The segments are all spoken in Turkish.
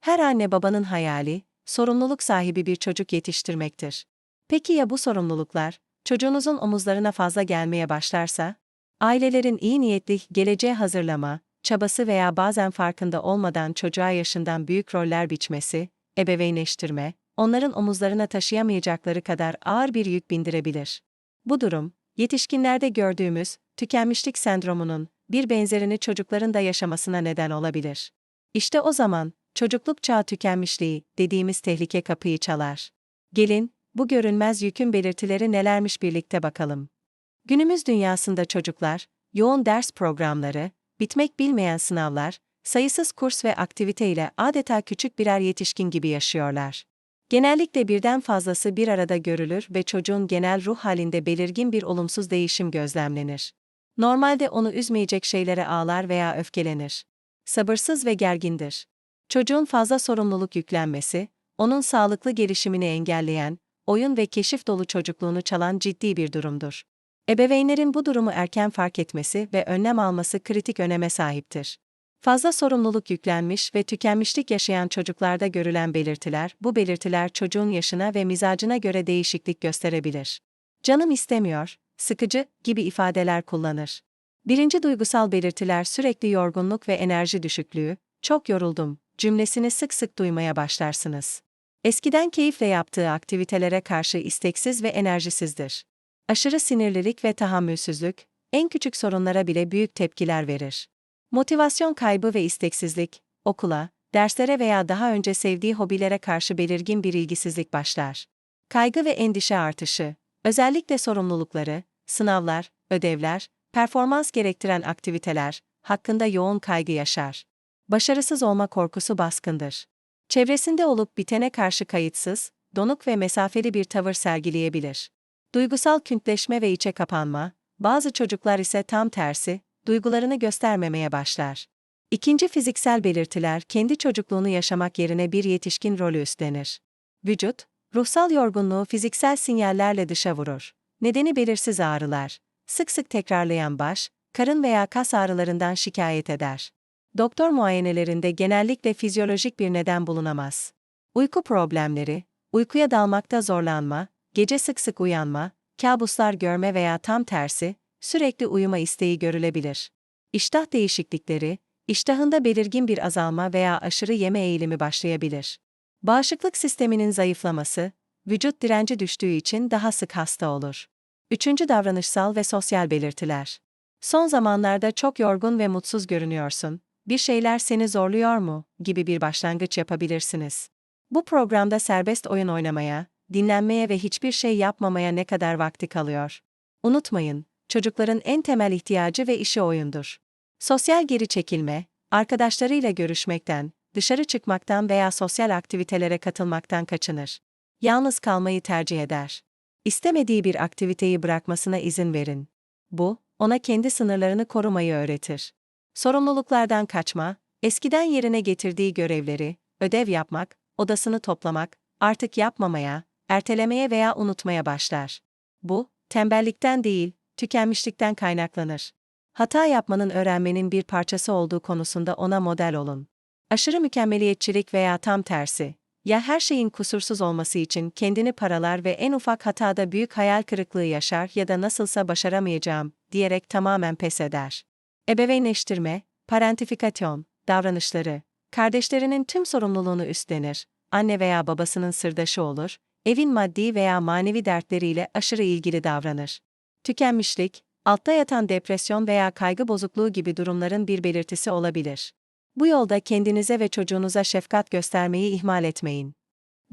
Her anne babanın hayali, sorumluluk sahibi bir çocuk yetiştirmektir. Peki ya bu sorumluluklar, çocuğunuzun omuzlarına fazla gelmeye başlarsa? Ailelerin iyi niyetli geleceğe hazırlama, çabası veya bazen farkında olmadan çocuğa yaşından büyük roller biçmesi, ebeveynleştirme, onların omuzlarına taşıyamayacakları kadar ağır bir yük bindirebilir. Bu durum, yetişkinlerde gördüğümüz tükenmişlik sendromunun bir benzerini çocukların da yaşamasına neden olabilir. İşte o zaman çocukluk çağı tükenmişliği dediğimiz tehlike kapıyı çalar. Gelin, bu görünmez yükün belirtileri nelermiş birlikte bakalım. Günümüz dünyasında çocuklar, yoğun ders programları, bitmek bilmeyen sınavlar, sayısız kurs ve aktivite ile adeta küçük birer yetişkin gibi yaşıyorlar. Genellikle birden fazlası bir arada görülür ve çocuğun genel ruh halinde belirgin bir olumsuz değişim gözlemlenir. Normalde onu üzmeyecek şeylere ağlar veya öfkelenir. Sabırsız ve gergindir. Çocuğun fazla sorumluluk yüklenmesi, onun sağlıklı gelişimini engelleyen, oyun ve keşif dolu çocukluğunu çalan ciddi bir durumdur. Ebeveynlerin bu durumu erken fark etmesi ve önlem alması kritik öneme sahiptir. Fazla sorumluluk yüklenmiş ve tükenmişlik yaşayan çocuklarda görülen belirtiler, bu belirtiler çocuğun yaşına ve mizacına göre değişiklik gösterebilir. Canım istemiyor, sıkıcı gibi ifadeler kullanır. Birinci duygusal belirtiler sürekli yorgunluk ve enerji düşüklüğü, çok yoruldum cümlesini sık sık duymaya başlarsınız. Eskiden keyifle yaptığı aktivitelere karşı isteksiz ve enerjisizdir. Aşırı sinirlilik ve tahammülsüzlük, en küçük sorunlara bile büyük tepkiler verir. Motivasyon kaybı ve isteksizlik, okula, derslere veya daha önce sevdiği hobilere karşı belirgin bir ilgisizlik başlar. Kaygı ve endişe artışı, özellikle sorumlulukları, sınavlar, ödevler, performans gerektiren aktiviteler hakkında yoğun kaygı yaşar. Başarısız olma korkusu baskındır. Çevresinde olup bitene karşı kayıtsız, donuk ve mesafeli bir tavır sergileyebilir. Duygusal küntleşme ve içe kapanma, bazı çocuklar ise tam tersi, duygularını göstermemeye başlar. İkinci fiziksel belirtiler kendi çocukluğunu yaşamak yerine bir yetişkin rolü üstlenir. Vücut, ruhsal yorgunluğu fiziksel sinyallerle dışa vurur. Nedeni belirsiz ağrılar, sık sık tekrarlayan baş, karın veya kas ağrılarından şikayet eder. Doktor muayenelerinde genellikle fizyolojik bir neden bulunamaz. Uyku problemleri, uykuya dalmakta zorlanma, gece sık sık uyanma, kabuslar görme veya tam tersi, sürekli uyuma isteği görülebilir. İştah değişiklikleri, iştahında belirgin bir azalma veya aşırı yeme eğilimi başlayabilir. Bağışıklık sisteminin zayıflaması, vücut direnci düştüğü için daha sık hasta olur. Üçüncü davranışsal ve sosyal belirtiler. Son zamanlarda çok yorgun ve mutsuz görünüyorsun. Bir şeyler seni zorluyor mu? gibi bir başlangıç yapabilirsiniz. Bu programda serbest oyun oynamaya, dinlenmeye ve hiçbir şey yapmamaya ne kadar vakti kalıyor? Unutmayın, çocukların en temel ihtiyacı ve işi oyundur. Sosyal geri çekilme, arkadaşlarıyla görüşmekten, dışarı çıkmaktan veya sosyal aktivitelere katılmaktan kaçınır. Yalnız kalmayı tercih eder. İstemediği bir aktiviteyi bırakmasına izin verin. Bu, ona kendi sınırlarını korumayı öğretir. Sorumluluklardan kaçma, eskiden yerine getirdiği görevleri, ödev yapmak, odasını toplamak, artık yapmamaya, ertelemeye veya unutmaya başlar. Bu, tembellikten değil, tükenmişlikten kaynaklanır. Hata yapmanın öğrenmenin bir parçası olduğu konusunda ona model olun. Aşırı mükemmeliyetçilik veya tam tersi, ya her şeyin kusursuz olması için kendini paralar ve en ufak hatada büyük hayal kırıklığı yaşar ya da nasılsa başaramayacağım diyerek tamamen pes eder. Ebeveynleştirme, parentifikasyon, davranışları, kardeşlerinin tüm sorumluluğunu üstlenir, anne veya babasının sırdaşı olur, evin maddi veya manevi dertleriyle aşırı ilgili davranır. Tükenmişlik, altta yatan depresyon veya kaygı bozukluğu gibi durumların bir belirtisi olabilir. Bu yolda kendinize ve çocuğunuza şefkat göstermeyi ihmal etmeyin.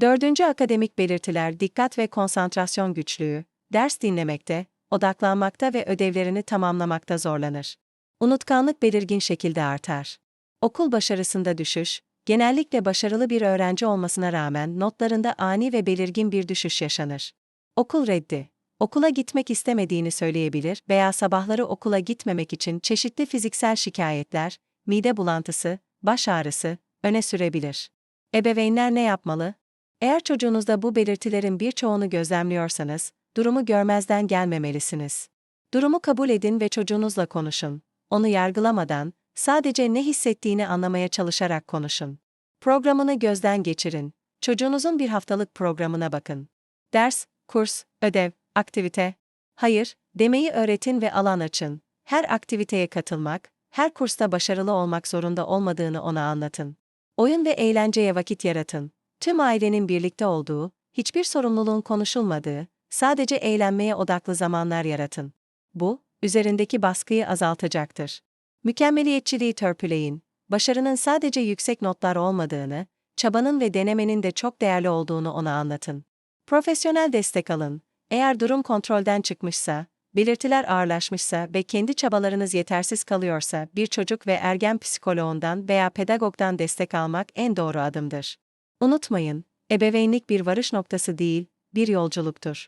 Dördüncü akademik belirtiler dikkat ve konsantrasyon güçlüğü, ders dinlemekte, odaklanmakta ve ödevlerini tamamlamakta zorlanır. Unutkanlık belirgin şekilde artar. Okul başarısında düşüş, genellikle başarılı bir öğrenci olmasına rağmen notlarında ani ve belirgin bir düşüş yaşanır. Okul reddi. Okula gitmek istemediğini söyleyebilir veya sabahları okula gitmemek için çeşitli fiziksel şikayetler, mide bulantısı, baş ağrısı öne sürebilir. Ebeveynler ne yapmalı? Eğer çocuğunuzda bu belirtilerin birçoğunu gözlemliyorsanız, durumu görmezden gelmemelisiniz. Durumu kabul edin ve çocuğunuzla konuşun onu yargılamadan, sadece ne hissettiğini anlamaya çalışarak konuşun. Programını gözden geçirin. Çocuğunuzun bir haftalık programına bakın. Ders, kurs, ödev, aktivite. Hayır, demeyi öğretin ve alan açın. Her aktiviteye katılmak, her kursta başarılı olmak zorunda olmadığını ona anlatın. Oyun ve eğlenceye vakit yaratın. Tüm ailenin birlikte olduğu, hiçbir sorumluluğun konuşulmadığı, sadece eğlenmeye odaklı zamanlar yaratın. Bu, üzerindeki baskıyı azaltacaktır. Mükemmeliyetçiliği törpüleyin. Başarının sadece yüksek notlar olmadığını, çabanın ve denemenin de çok değerli olduğunu ona anlatın. Profesyonel destek alın. Eğer durum kontrolden çıkmışsa, belirtiler ağırlaşmışsa ve kendi çabalarınız yetersiz kalıyorsa bir çocuk ve ergen psikoloğundan veya pedagogdan destek almak en doğru adımdır. Unutmayın, ebeveynlik bir varış noktası değil, bir yolculuktur.